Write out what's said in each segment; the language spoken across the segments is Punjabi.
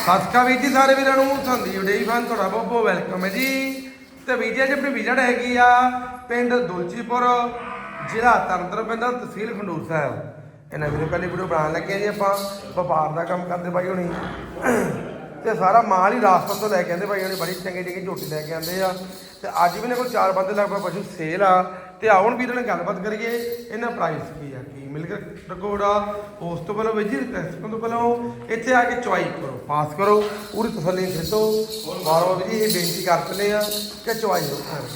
ਸਤਿਕਾਰ ਵੀਰ ਜੀ ਸਾਰੇ ਵੀਰਾਂ ਨੂੰ, ਸੰਦੀਪ ਡੇਈ ਫਾਨ ਤੁਹਾਡਾ ਬਹੁਤ ਬਹੁਤ ਵੈਲਕਮ ਹੈ ਜੀ। ਤੇ ਵੀਰ ਜੀ, ਅੱਜ ਆਪਣੀ ਵਿਜਟ ਹੈਗੀ ਆ ਪਿੰਡ ਦੁਲਚੀਪੁਰ, ਜ਼ਿਲ੍ਹਾ ਤਰਨਤਾਰਨ ਪੈਂਦਾ ਤਹਿਸੀਲ ਖੰਡੂਰ ਸਾਹਿਬ। ਇਹਨਾਂ ਵੀਰੇ, ਪਹਿਲੀ ਵੀਡੀਓ ਬਣਾਉਣ ਲੱਗੇ ਆ ਜੀ ਆਪਾਂ। ਵਪਾਰ ਦਾ ਕੰਮ ਕਰਦੇ ਬਾਈ ਹੁਣੀ। ਤੇ ਸਾਰਾ ਮਾਲ ਹੀ ਰਾਜਸਥਾਨ ਤੋਂ ਲੈ ਕੇ ਆਂਦੇ ਭਾਈ ਹੁਣੀ। ਬੜੀ ਚੰਗੀ ਚੰਗੀ ਝੋਟੀ ਲੈ ਕੇ ਆਂਦੇ ਆ। ਤੇ ਅੱਜ ਵੀ ਇਹਨਾਂ ਕੋਲ ਚਾਰ ਬੰਦੇ ਲਗਭਗ ਪਸ਼ੂ ਸੇਲ ਆ। ਤੇ ਆਉਣ ਵੀਰਾਂ ਨਾਲ ਗੱਲਬਾਤ ਕਰੀਏ, ਇਹਨਾਂ ਪ੍ਰਾਈਸ ਕੀ ਆ। ਕੀ ਮਿਲ ਕੇ ਰਿਕਾਰਡ ਆ ਉਸ ਤੋਂ ਪਹਿਲਾਂ ਵੀਰ ਜੀ ਰਿਕਵੈਸਟ ਤੋਂ ਪਹਿਲਾਂ ਇੱਥੇ ਆ ਕੇ ਚੁਆਈ ਕਰੋ ਪਾਸ ਕਰੋ ਪੂਰੀ ਤਸੱਲੀ ਖਰੀਦੋ ਬਾਰੋ ਵੀ ਜੀ ਇਹ ਬੇਨਤੀ ਕਰਦੇ ਆ ਕਿ ਚੁਆਈ ਕਰੋ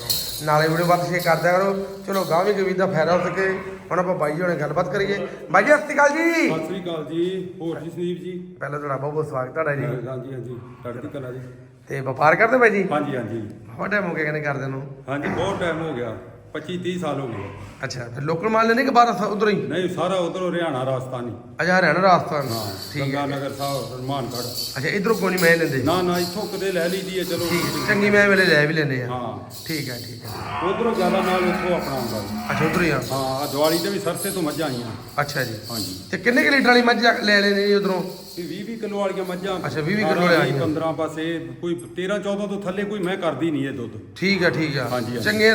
ਨਾਲੇ ਵੀਡੀਓ ਵੱਧ ਸ਼ੇਅਰ ਕਰਦਿਆ ਕਰੋ। ਚਲੋ ਗਾਂ ਵੀ ਗਵੀ ਦਾ ਫਾਇਦਾ ਹੋ ਸਕੇ। ਹੁਣ ਆਪਾਂ ਬਾਈ ਜੀ ਹੁਣੇ ਗੱਲਬਾਤ ਕਰੀਏ। ਬਾਈ ਜੀ ਸਤਿ ਸ਼੍ਰੀ ਅਕਾਲ ਜੀ। ਸਤਿ ਸ੍ਰੀ ਅਕਾਲ ਜੀ। ਹੋਰ ਜੀ ਸੰਦੀਪ ਜੀ? ਪਹਿਲਾਂ ਤੁਹਾਡਾ ਬਹੁਤ ਬਹੁਤ ਸਵਾਗਤ ਤੁਹਾਡਾ ਜੀ। ਹਾਂਜੀ ਹਾਂਜੀ। ਤੜਕੀ ਕਲਾ ਜੀ। ਤੇ ਵਪਾਰ ਕਰਦੇ ਬਾਈ ਜੀ? ਹਾਂਜੀ ਹਾਂਜੀ। ਬਹੁਤ ਟਾਈਮ ਹੋ ਗਿਆ ਕਹਿੰਦੇ ਕਰਦੇ ਨੂੰ। ਹਾਂਜੀ ਬਹੁਤ ਟਾਈਮ ਹੋ ਗਿਆ। 25 30 ਸਾਲ ਹੋ ਗਏ ਅੱਛਾ ਫਿਰ ਲੋਕਲ ਮਾਲ ਲੈਣੇ ਕਿ ਬਾਹਰ ਉਧਰੋਂ ਹੀ ਨਹੀਂ ਸਾਰਾ ਉਧਰੋਂ ਹਰਿਆਣਾ ਰਾਜਸਥਾਨੀ ਅਜਾ ਹਰਿਆਣਾ ਰਾਜਸਥਾਨ ਹਾਂ ਠੀਕ ਗੰਗਾ ਹੈ ਨਗਰ ਸਾਹਿਬ ਹਨੂਮਾਨਗੜ੍ਹ ਅੱਛਾ ਇਧਰੋਂ ਕੋਈ ਨਹੀਂ ਮੈਂ ਲੈਂਦੇ ਨਾ ਨਾ ਇੱਥੋਂ ਕਦੇ ਲੈ ਲਈਦੀ ਹੈ ਚਲੋ ਹੈ, ਚੰਗੀ ਮੈਂ ਵੇਲੇ ਲੈ ਵੀ ਲੈਂਦੇ ਆ ਹਾਂ ਠੀਕ ਹੈ ਠੀਕ ਹੈ ਉਧਰੋਂ ਜ਼ਿਆਦਾ ਨਾਲ ਉੱਥੋਂ ਆਪਣਾ ਜੀ। ਅੱਛਾ ਉਧਰੋਂ ਹੀ ਆ ਹਾਂ ਦੀਵਾਲੀ ਤੇ ਵੀ ਸਰਸੇ ਤੋਂ ਮੱਝਾਂ ਆਈਆਂ ਅੱਛਾ ਜੀ ਹਾਂਜੀ ਤੇ ਕਿੰਨੇ ਕਿ ਲੀਟਰ ਵਾਲੀ ਮੱਝ ਲੈ ਲੈਣੇ ਜੀ ਉਧਰੋਂ ਇਹ 20 20 ਕਿਲੋ ਵਾਲੀਆਂ ਮੱਝਾਂ ਅੱਛਾ, 20 ਕਿੱਲੋ ਵਾਲੀਆਂ ਆਈਆਂ। 15 ਪਾਸੇ ਕੋਈ 13 14 ਤੋਂ ਥੱਲੇ ਕੋਈ ਮੈਂ ਕਰਦੀ ਨਹੀਂ ਇਹ ਦੁੱਧ। ਠੀਕ ਆ ਠੀਕ ਆ। ਹਾਂਜੀ, ਹਾਂਜੀ। ਚੰਗੇ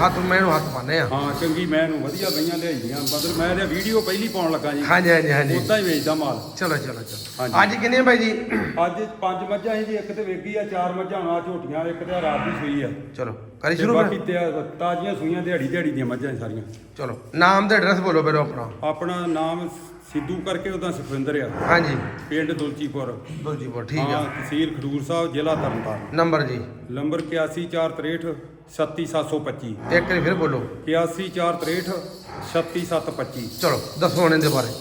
ਹੱਥ ਮੈਨੂੰ ਹੱਥ ਪਾਣੇ ਆ। ਹਾਂ ਚੰਗੀ ਮੈਂ ਨੂੰ ਵਧੀਆ ਗਈਆਂ ਲਿਆਈਆਂ। ਮਤਲਬ ਮੈਂ ਇਹ ਵੀਡੀਓ ਪਹਿਲੀ ਪਾਉਣ ਲੱਗਾ ਜੀ। ਹਾਂਜੀ ਹਾਂਜੀ ਹਾਂਜੀ। ਉਦਾਂ ਹੀ ਵੇਚਦਾ ਮਾਲ। ਚਲੋ ਚਲੋ ਚਲੋ। ਹਾਂਜੀ। ਅੱਜ ਕਿੰਨੇ ਆ ਬਾਈ ਜੀ? ਅੱਜ ਪੰਜ ਮੱਝਾਂ ਸੀ ਜੀ ਇੱਕ ਤੇ ਵੇਗੀ ਆ ਚਾਰ ਮੱਝਾਂ ਆ ਝੋਟੀਆਂ ਇੱਕ ਤੇ ਰਾਤ ਦੀ ਸੂਈ ਆ। ਚਲੋ ਕਰੀ ਤੇ ਸ਼ੁਰੂ ਬਾਕੀ ਫਿਰ ਤੇ ਤਾਜ਼ੀਆਂ ਸੂਈਆਂ ਦਿਹਾੜੀ ਦਿਹਾੜੀ ਦੀਆਂ ਮੱਝਾਂ ਸੀ ਸਾਰੀਆਂ। ਚਲੋ ਨਾਮ ਤੇ ਐਡਰੈਸ ਬੋਲੋ ਫਿਰ ਆਪਣਾ। ਆਪਣਾ ਨਾਮ ਸਿੱਧੂ ਕਰਕੇ ਉਹਦਾ ਸੁਖਵਿੰਦਰ ਆ ਹਾਂਜੀ। ਪਿੰਡ ਦੁਲਚੀਪੁਰ। ਦੁਲਜੀਪੁਰ ਠੀਕ ਹਾਂ ਆ ਤਹਿਸੀਲ ਖਡੂਰ ਸਾਹਿਬ ਜ਼ਿਲ੍ਹਾ ਤਰਨਤਾਰਨ। ਨੰਬਰ ਜੀ। ਨੰਬਰ 81463 37725 ਇੱਕ ਵਾਰੀ ਫਿਰ ਬੋਲੋ। 81463 37725 ਚਲੋ ਦੱਸੋ ਹੁਣ ਇਹਦੇ ਬਾਰੇ।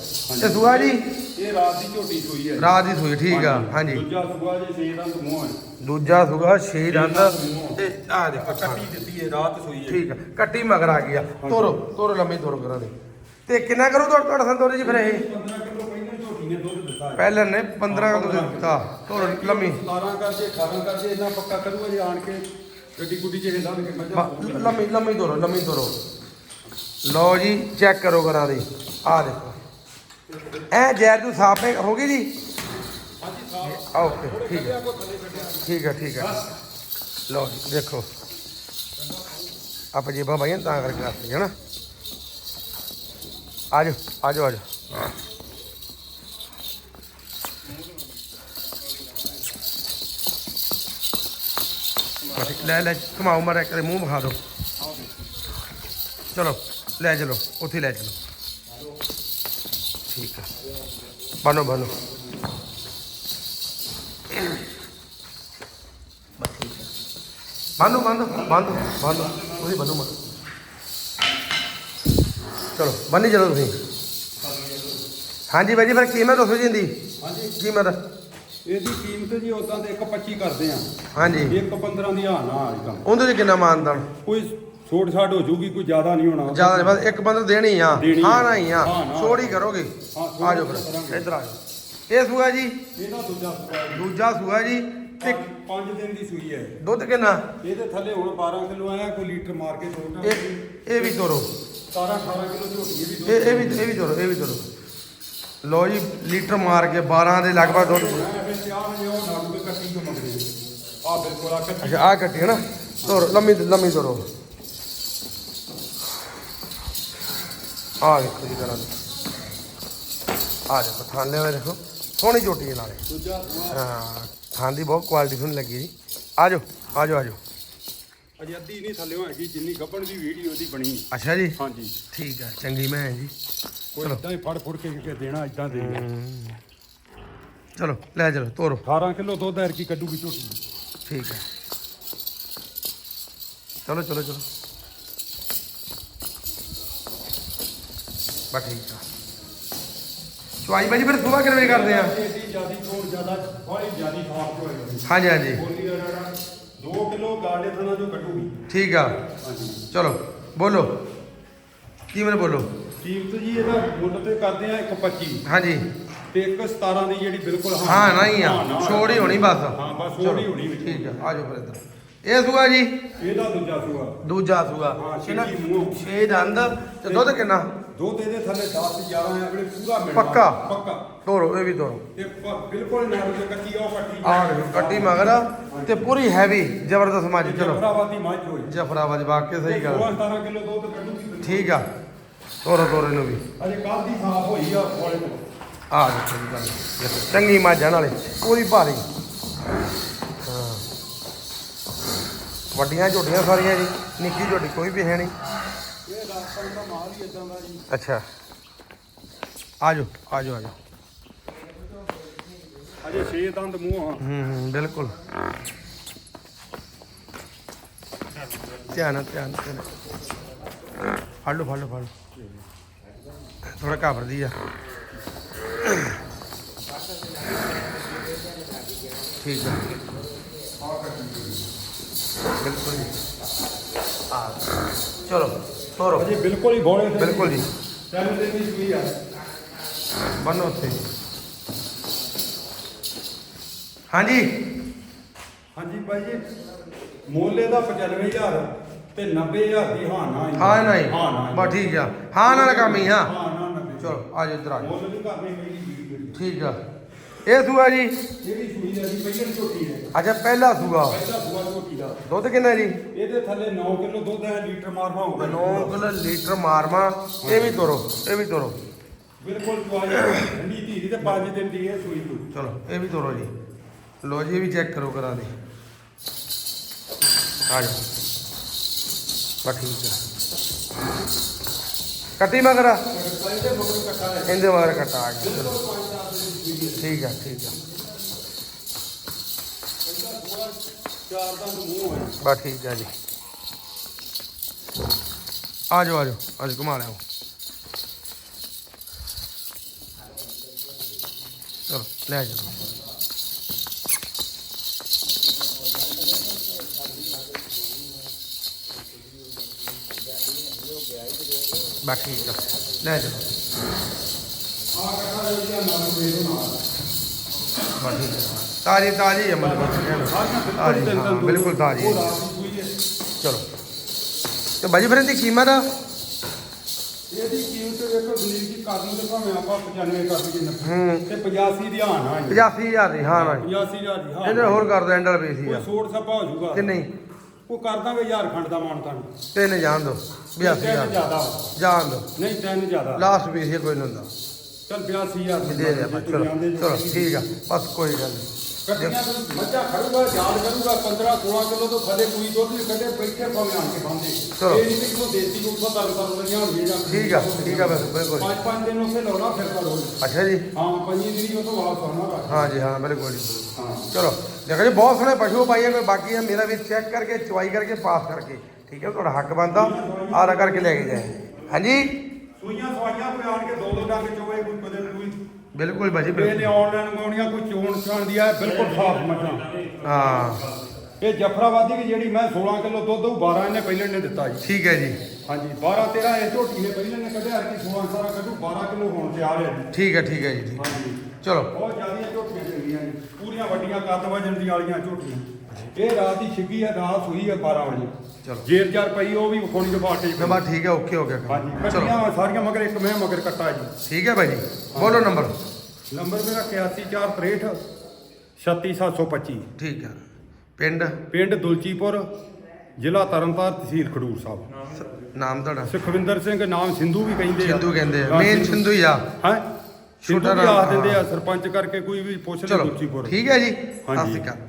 ਤੇ ਸੁਆ ਜੀ? ਇਹ ਰਾਤ ਦੀ ਝੋਟੀ ਸੂਈ ਹੈ ਰਾਤ ਦੀ ਸੂਈ ਠੀਕ ਆ। ਹਾਂਜੀ। ਦੂਜਾ ਸੂਆ ਜੇ ਛੇ ਦੰਦ ਮੂੰਹ ਹੈ। ਦੂਜਾ ਸੁਗਾ ਛੇ ਦੰਦ ਤੇ ਆ ਦੇਖੋ ਕੱਟੀ ਦਿੱਤੀ ਹੈ ਰਾਤ ਸੂਈ ਹੈ। ਠੀਕ ਆ ਕੱਟੀ ਮਗਰ ਆ ਗਿਆ ਤੋਰੋ ਤੋਰੋ ਲੰਮੀ ਤੋਰੋ ਕਰਾਂ ਦੇ ਤੇ ਕਿੰਨਾ ਕਰੂ ਤੁਹਾਡਾ ਤੁਹਾਡਾ ਸੰਤੋਰੀ ਜੀ ਫਿਰ ਇਹ? 15 ਕਿਲੋ ਪਹਿਲਾਂ ਝੋਟੀ ਨੇ ਦੁੱਧ ਦਿੱਤਾ ਹੈ ਪਹਿਲਾਂ ਨੇ 15 ਕਿਲੋ ਦੁੱਧ ਦਿੱਤਾ। ਤੋਰੋ ਲੰਮੀ। 17 ਕਰਕੇ 18 ਕਰਕੇ ਇੰਨਾ ਪੱਕਾ ਕਰੂਗਾ ਜੇ ਆਣ ਕੇ। ਗੱਡੀ ਗੁੱਡੀ ਚ ਹਿੱਲਾ ਕੇ ਮੱਝਾਂ ਬ- ਲੰਮੀ ਲੰਮੀ ਤੋਰੋ ਲੰਮੀ ਤੋਰੋ। ਲਓ ਜੀ ਚੈੱਕ ਕਰੋ ਕਰਾਂ ਦੇ। ਆ ਦੇਖੋ। ਐ ਜੈਰ ਨੂੰ ਸਾਫ਼ ਹੈ ਹੋ ਗਈ ਜੀ? ਆ ਓਕੇ ਠੀਕ ਹੈ ਠੀਕ ਹੈ ਠੀਕ ਹੈ ਲਓ ਜੀ ਦੇਖੋ। ਆਪਾਂ ਜੇਬਾਂ ਭਾਈਆਂ ਤਾਂ ਕਰਕੇ ਰੱਖਦੇ ਹੈ ਨਾ। ਆਜੋ ਆਜੋ ਆਜੋ। ਲੈ ਲੈ, ਘਮਾਓ ਮਾਰਿਆ ਕਰੇ, ਮੂੰਹ ਵਿਖਾ ਦਿਓ। ਚਲੋ, ਲੈ ਚਲੋ, ਉੱਥੇ ਲੈ ਚਲੋ। ਠੀਕ ਹੈ ਬਨੋ ਬਨੋ ਬੰਨੋ ਬੰਨੋ ਬੰਨੋ ਬੰਦੋ ਤੁਸੀਂ ਬੰਨੋ ਮਤ ਚਲੋ ਬੰਨੀ ਚਲੋ ਤੁਸੀਂ। ਹਾਂਜੀ ਬਾਈ ਜੀ ਫਿਰ ਕੀਮਤ ਦੱਸੋ ਜੀ ਇਹਦੀ। ਹਾਂਜੀ। ਕੀਮਤ। ਇਹਦੀ ਕੀਮਤ ਜੀ ਉਦਾਂ ਤੇ 1.25 ਕਰਦੇ ਆ। ਹਾਂਜੀ। ਇੱਕ 15 ਦੀ ਹਾਂ ਨਾ ਵਾਲੀ ਕੰਮ ਉਹਦੇ 'ਚ ਕਿੰਨਾ ਮਾਨਦਾਨ ਕੋਈ ਛੋਟ ਛਾਟ ਹੋ ਜੂਗੀ ਕੋਈ ਜ਼ਿਆਦਾ ਨਹੀਂ ਹੋਣਾ। ਜ਼ਿਆਦਾ ਨਹੀਂ ਬਸ ਇੱਕ ਬੰਦਾ ਦੇਣੀ ਆ। ਦੇਣੀ ਹਾਂ ਆ। ਨਹੀਂ ਆ। ਛੋੜ ਹੀ ਕਰੋਗੇ। ਆ ਜਾਓ। ਫਿਰ। ਇੱਧਰ ਆ ਜਾਓ। ਇਹ ਸੂਆ ਜੀ? ਇਹਦਾ ਦੂਜਾ ਸੂਆ। ਦੂਜਾ ਸੂਆ ਜੀ। ਤੇ ਪੰਜ- ਪੰਜ ਦਿਨ ਦੀ ਸੂਈ ਹੈ। ਦੁੱਧ ਕਿੰਨਾ? ਇਹਦੇ ਥੱਲੇ ਹੁਣ 12 ਕਿਲੋ ਆਇਆ ਕੋਈ ਲੀਟਰ ਮਾਰ ਕੇ ਛੋਟਾ ਇਹ ਇਹ ਵੀ ਤੋਰੋ। 17 18 ਕਿਲੋ ਝੋਟੀ ਇਹ ਵੀ ਇਹ ਇਹ ਵੀ ਇਹ ਵੀ ਤੋਰੋ ਇਹ ਵੀ ਤੋਰੋ ਲਓ ਜੀ, ਲੀਟਰ ਮਾਰ ਕੇ 12 ਦੇ ਲਗਭਗ ਦੁੱਧ ਮੈਂ ਫਿਰ ਤਿਆਰ ਹੋ ਜਾਓ ਨਾੜੂ ਕੱਟੀ ਤੋਂ ਮੰਗਦੇ ਆ ਬਿਲਕੁਲ ਆ ਕੱਟੀ ਅੱਛਾ ਆ ਕੱਟੀ ਹੈ ਨਾ? ਤੋਰੋ, ਲੰਮੀ ਲੰਮੀ ਤੋਰੋ। ਆ ਦੇਖੋ ਜੀ ਕਰਾਂ ਆ ਦੇਖੋ, ਥਾਲੇ ਹੋਏ ਦੇਖੋ, ਸੋਹਣੀ ਝੋਟੀ ਹੈ ਨਾਲੇ। ਦੂਜਾ ਹਾਂ ਥਾਂ ਦੀ ਬਹੁਤ ਕੁਆਲਿਟੀ ਸੋਹਣੀ ਲੱਗੀ ਜੀ। ਆ ਜਾਓ ਆ ਜਾਓ ਆ ਜਾਓ। ਅੱਧੀ ਨਹੀਂ ਥੱਲੇ ਹੈਗੀ ਜਿੰਨੀ ਗੱਬਣ ਦੀ ਵੀਡੀਓ ਦੀ ਬਣੀ। ਅੱਛਾ ਜੀ? ਹਾਂਜੀ। ਠੀਕ ਆ ਚੰਗੀ ਮੈਂ ਜੀ। ਕੋਈ ਇਦਾਂ ਹੀ ਫੜ ਫੁੜ ਕੇ ਕੇ ਦੇਣਾ ਇਦਾਂ ਦੇ। ਚਲੋ ਲੈ ਚਲੋ ਤੋਰੋ। 18 ਕਿਲੋ ਦੁੱਧ ਐਰ ਕੀ ਕੱਢੂਗੀ ਝੋਟੀ। ਠੀਕ ਹੈ ਚਲੋ ਚਲੋ ਚਲੋ। ਬਸ ਠੀਕ ਆ। ਬਾਜੀ ਫਿਰ ਸੁਬਾਹ ਕਿੰਨੇ ਵਜੇ ਕਰਦੇ ਆ? ਜਿਆਦੀ ਚੋਣ ਜ਼ਿਆਦਾ ਬੜੀ ਜਿਆਦੀ ਖਾਪ ਹੋਏਗੀ ਹਾਂਜੀ ਹਾਂਜੀ। ਬੋਲੀ ਦਾ 2 ਕਿਲੋ ਗਾੜੇ ਥਣਾ ਜੋ ਕੱਢੂਗੀ। ਠੀਕ ਆ। ਹਾਂਜੀ। ਚਲੋ ਬੋਲੋ। ਕੀ ਮੈਨੂੰ ਬੋਲੋ? ਕੀਮਤ ਜੀ ਇਹਦਾ ਮੁੱਲ ਤੇ ਕਰਦੇ ਆ 125 ਹਾਂਜੀ। ਤੇ 117 ਦੀ ਜਿਹੜੀ ਬਿਲਕੁਲ ਹਾਂ ਨਹੀਂ ਆ। ਛੋੜ ਹੋਣੀ ਬਸ। ਹਾਂ ਬਸ ਛੋੜ ਹੋਣੀ ਠੀਕ ਆ ਆ ਜਾਓ ਫਿਰ ਇੱਧਰ। ਇਹ ਸੂਆ ਜੀ? ਇਹਦਾ ਦੂਜਾ ਸੂਆ। ਦੂਜਾ ਸੂਆ। ਹਾਂ, ਛੇ ਨਾ- ਮੂੰਹ। ਦੰਦ ਤੇ ਦੁੱਧ ਕਿੰਨਾ? ਦੁੱਧ ਇਹਦੇ ਥੱਲੇ 10 11 ਆਪਣੇ ਪੂਰਾ ਮਿਲਣਾ। ਪੱਕਾ? ਪੱਕਾ। ਤੋਰੋ ਇਹ ਵੀ ਤੋਰੋ। ਤੇ ਪ- ਬਿਲਕੁਲ ਨਾਲ ਜੋ ਕੱਚੀ ਆ ਉਹ ਕੱਟੀ। ਆਹ ਦੇਖੋ, ਕੱਟੀ ਮਗਰ। ਆ ਤੇ ਪੂਰੀ ਹੈਵੀ ਜ਼ਬਰਦਸਤ ਮੱਝ ਚਲੋ। ਜਫਰਾਬਾਦੀ ਮੱਝ ਹੋਈ। ਜਫਰਾਬਾਦ ਵਾਕਿਆ ਸਹੀ ਗੱਲ। 16 17 ਕਿਲੋ ਦੁੱਧ ਕੱਢੂਗੀ ਠੀਕ ਆ। ਤੋਰੋ ਤੋਰੋ ਇਹਨੂੰ ਵੀ। ਅਜੇ ਕੱਲ ਦੀ ਸਾਫ਼ ਹੋਈ ਆ ਕੋਲੇ ਤੋਂ ਆ ਦੇਖੋ ਜੀ ਗੱਲ ਦੇਖੋ, ਚੰਗੀ ਮਾਝਾਂ ਨਾਲੇ ਪੂਰੀ ਭਾਰੀ। ਵੱਡੀਆਂ ਝੋਟੀਆਂ ਸਾਰੀਆਂ ਜੀ ਨਿੱਕੀ ਝੋਟੀ ਕੋਈ ਵੀ ਹੈ ਨਹੀਂ। ਇਹ ਰਾਸਤਾ ਦਾ ਮਾਲ ਹੀ ਇਦਾਂ ਦਾ ਜੀ ਅੱਛਾ। ਆਜੋ ਆਜੋ ਆਜੋ। ਅਜੇ 6 ਦੰਦ ਮੂੰਹ ਆ। ਹੂੰ ਹੂੰ ਬਿਲਕੁਲ। ਧਿਆਨ ਨਾਲ, ਧਿਆਨ ਨਾਲ, ਧਿਆਨ ਨਾਲ। ਫੜ ਲਓ ਫੜ ਲਓ ਫੜ ਲਓ। ਥੋੜਾ ਘਾਬਰਦੀ ਆ। ਠੀਕ ਆ। ਬਿਲਕੁਲ ਜੀ। ਆ ਚਲੋ ਤੋਰੋ। ਅਜੇ ਬਿਲਕੁਲ ਹੀ ਬੋਲੇ ਤੇ ਬਿਲਕੁਲ ਜੀ। ਚੱਲ ਦੇ ਵੀ ਸੂਈ ਆ? ਬੰਨੋ ਉੱਥੇ। ਹਾਂਜੀ। ਹਾਂਜੀ ਭਾਈ ਜੀ ਮੋਲੇ ਦਾ 95000 ਤੇ 90000 ਦੀ ਹਾਂ ਨਾ ਹੀ। ਹਾਂ ਨਹੀਂ ਹਾਂ ਨਾ ਬਸ ਠੀਕ ਆ। ਹਾਂ ਨਾਲ ਕੰਮ ਹੀ ਹਾਂ। ਹਾਂ ਨਾ 90 ਚਲੋ ਆਜੋ ਇੱਧਰ ਆ ਜਾਓ। ਮੁੱਲ ਦੀ ਘਰ ਨਹੀਂ ਮੇਰੀ ਵੀਡੀਓ ਠੀਕ ਆ। ਇਹ ਸੂਆ ਜੀ? ਜਿਹੜੀ ਸੂਈ ਦਾ ਪਹਿਲੀ ਝੋਟੀ ਹੈ। ਅੱਛਾ ਪਹਿਲਾ ਸੂਆ। ਪਹਿਲਾ ਸੂਆ ਝੋਟੀ ਦਾ। ਦੁੱਧ ਕਿੰਨਾ ਜੀ? ਇਹਦੇ ਥੱਲੇ 9 ਕਿਲੋ ਦੁੱਧ ਹੈ ਲੀਟਰ ਮਾਰਵਾ ਹੋਊਗਾ 9 ਕਿਲੋ ਲੀਟਰ ਮਾਰਮਾ ਇਹ ਵੀ ਤੋਰੋ ਇਹ ਵੀ ਤੋਰੋ। ਬਿਲਕੁਲ ਚੁਆਈ ਠੰਡੀ ਧੀ ਦੀ ਤੇ 5 ਦਿਨ ਦੀ ਇਹ ਸੂਈ ਨੂੰ ਚਲੋ ਇਹ ਵੀ ਤੋਰੋ ਜੀ। ਲੋ ਜੀ ਇਹ ਵੀ ਚੈੱਕ ਕਰੋ ਕਰਾ ਦੇ। ਆ ਜਾ ਬਸ ਠੀਕ ਆ। ਕੱਟੀ ਮਗਰ। ਇਹਦੇ ਮਗਰ ਕੱਟਾ ਹੈ। ਇਹਦੇ ਮਗਰ ਕੱਟਾ ਆ ਗਿਆ। ਚਲੋ ਠੀਕ ਆ ਠੀਕ ਆ। ਚਾਰ ਦੰਦ ਮੂੰਹ ਹੈ ਬਸ ਠੀਕ ਆ ਜੀ। ਆ ਜਾਓ ਆ ਜਾਓ ਅੱਜ ਘੁਮਾ ਲਿਆਓ। ਚਲੋ, ਲੈ ਜਾਓ। ਬਾਕੀ ਠੀਕ ਲੈ ਜਾਓ। ਆ ਨਾਲ ਦੇ ਦੋ ਨਾਲ ਆ ਤਾਜੀ ਤਾਜੀ ਹੈ ਮਤਲਬ ਤਾਜੀ ਹਾਂ ਬਿਲਕੁਲ ਤਾਜੀ ਦੀ ਚਲੋ। ਤੇ ਬਾਜੀ ਫਿਰ ਇਹਦੀ ਕੀਮਤ? ਆ ਇਹਦੀ ਕੀਮਤ ਵੇਖੋ ਜੀ ਕਰ ਨੂੰ ਤੇ ਭਾਵੇਂ ਆਪਾਂ 95 ਕਰ ਦਈਏ ਹੂੰ। 90 ਤੇ 85 ਦੀ ਹਾਂ। ਨਾ 85000 ਦੀ ਹਾਂ ਨਾ 85000 ਦੀ ਹਾਂ ਇਹਨੇ ਹੋਰ ਕਰ ਦੋ ਐਂਡਲ ਬੇਸੀ ਕੋਈ ਆ। ਸੋੜ ਸੱਪਾ ਹੋ ਜਾਊਗਾ। ਕਿ ਨਹੀਂ? ਉਹ ਕਰ ਦਾਂਗੇ ਹਜ਼ਾਰ ਖੰਡ ਦਾ ਮਾਨ ਤਾਂ ਤਿੰਨ ਜਾਣ ਦੋ 82000 ਜ਼ਿਆਦਾ। ਜਾਣ ਦੋ। ਨਹੀਂ ਤਿੰਨ ਜ਼ਿਆਦਾ। ਲਾਸਟ ਇਹ ਕੋਈ ਨਹੀਂ ਹੁੰਦਾ। ਚੱਲ 82000 ਦੇ ਦੇ ਆਪਾਂ ਚਲੋ ਚਲੋ ਠੀਕ ਆ ਬਸ ਕੋਈ ਗੱਲ ਨਹੀਂ। ਕੱਟੀਆਂ ਤੋਂ ਮੱਝਾਂ ਖੜੂਗਾ ਜਾਲ ਕਰੂਗਾ 15 16 ਕਿਲੋ ਤੋਂ ਥੱਲੇ ਕੋਈ ਦੁੱਧ ਨਹੀਂ ਕੱਢੇ ਬੈਠੇ ਭਾਵੇਂ ਆਣ ਕੇ ਬੰਦੇ ਚਲੋ। ਇਹ ਨਹੀਂ ਕਿ ਕੋਈ ਦੇਸੀ ਕੋਈ ਤੋਂ ਤਰ ਤਰ ਲੱਗੀਆਂ ਹੋਣਗੀਆਂ ਜਾਂ ਠੀਕ ਆ ਠੀਕ ਆ ਬਸ ਬਿਲਕੁਲ ਪੰਜ ਪੰਜ ਦਿਨ ਉੱਥੇ ਲਾਉਣਾ ਫਿਰ ਕਰ ਹੋਈ ਅੱਛਾ ਜੀ। ਹਾਂ ਪੰਜੀ ਦਿਨ ਉਹ ਤੋਂ ਵਾਪਸ ਆਉਣਾ। ਹਾਂ ਜੀ ਹਾਂ ਬਿਲਕੁਲ ਹਾਂ। ਚਲੋ ਦੇਖੋ ਜੀ ਬਹੁਤ ਸੋਹਣੇ ਪਸ਼ੂ ਪਾਈਏ ਕੋਈ ਬਾਕੀ ਹੈ ਮੇਰਾ ਵੀ ਚੈੱਕ ਕਰਕੇ ਚੁਆਈ ਕਰਕੇ ਪਾਸ ਕਰਕੇ। ਠੀਕ ਹੈ ਤੁਹਾਡਾ ਹੱਕ ਬਣਦਾ ਆਰਾ ਕਰਕੇ ਲੈ ਕੇ ਜਾਏ। ਹਾਂਜੀ? ਸੂਈਆਂ ਸਵਾਈਆਂ ਕੋਈ ਆਣ ਕੇ ਦੋ ਦੋ ਡੰਗ ਚੋਏ ਕੋਈ ਕਦੇ ਕੋਈ ਬਿਲਕੁਲ ਬਾਜੀ ਇਹ ਨੇ ਬਿਲਕੁਲ। ਆਨਲਾਈਨ ਮੰਗਾਉਣੀਆਂ ਕੋਈ ਚੋਣ ਛਾਣ ਦੀ ਆ ਬਿਲਕੁਲ ਸਾਫ਼ ਮੱਝਾਂ। ਹਾਂ। ਇਹ ਜਫਰਾਬਾਦੀ ਦੀ ਜਿਹੜੀ ਮੈਂ 16 ਕਿਲੋ ਦੁੱਧ ਉਹ 12 ਇਹਨੇ ਪਹਿਲੇ ਨੇ ਦਿੱਤਾ ਜੀ। ਠੀਕ ਹੈ ਜੀ। ਹਾਂਜੀ 12 13 ਇਹ ਝੋਟੀ ਨੇ ਪਹਿਲੇ ਨੇ ਕੱਢਿਆ ਕਿ 16 ਸਾਰਾ ਕੱਢੂ 12 ਕਿਲੋ ਹੋਣ ਤੇ ਆ ਰਿਹਾ ਜੀ। ਠੀਕ ਹੈ ਠੀਕ ਹੈ ਜੀ। ਠੀਕ ਹਾਂਜੀ। ਚਲੋ। ਬਹੁਤ ਜ਼ਿਆਦੀਆਂ ਝੋਟੀਆਂ ਚੰਗੀਆਂ ਜੀ ਪੂਰੀਆਂ ਵੱਡੀਆਂ ਕੱਦ ਵਜਨ ਦੀ ਵਾਲੀਆਂ ਝੋਟੀਆਂ। ਇਹ ਰਾਤ ਦੀ ਛਿੱਗੀ ਆ ਰਾਤ ਹੋਈ ਆ 12 ਵਜੇ। ਚਲੋ। ਜੇਰ ਚਾਰ ਪਈ ਉਹ ਵੀ ਵਿਖਾਉਣੀ ਦੇ ਬਾਟੇ ਮੈਂ ਬਸ ਠੀਕ ਹੈ ਓਕੇ ਹੋ ਗਿਆ ਕੰਮ। ਹਾਂਜੀ ਚਲੋ। ਕੱਟੀਆਂ ਸਾਰੀਆਂ ਮਗਰ ਇੱਕ ਮੈਂ ਮਗਰ ਕੱਟਾ ਜੀ। ਠੀਕ ਹੈ ਭਾਈ ਜੀ। ਬੋਲੋ ਨੰਬਰ। ਨੰਬਰ ਮੇਰਾ 81463 36725 ਠੀਕ ਹੈ ਪਿੰਡ? ਪਿੰਡ ਦੁਲਚੀਪੁਰ ਜ਼ਿਲ੍ਹਾ ਤਰਨਤਾਰਨ ਤਹਿਸੀਲ ਖਡੂਰ ਸਾਹਿਬ। ਨਾਮ ਤੁਹਾਡਾ? ਸੁਖਵਿੰਦਰ ਸਿੰਘ ਨਾਮ ਸਿੰਧੂ ਵੀ ਕਹਿੰਦੇ ਆ। ਸਿੰਧੂ ਕਹਿੰਦੇ ਆ। ਹਾਂ, ਮੇਨ ਸਿੰਧੂ ਹੀ ਆ। ਹਾਂ ਛੋਟਾ ਛੋਟਾ ਵੀ ਨਾਮ, ਆਖ ਦਿੰਦੇ ਹਾਂ। ਆ ਸਰਪੰਚ ਕਰਕੇ ਕੋਈ ਵੀ ਪੁੱਛ ਲੈ ਚਲੋ ਦੁਲਚੀਪੁਰ। ਠੀਕ ਹੈ ਜੀ। ਸਤਿ ਹਾਂਜੀ। ਸ਼੍ਰੀ ਅਕਾਲ।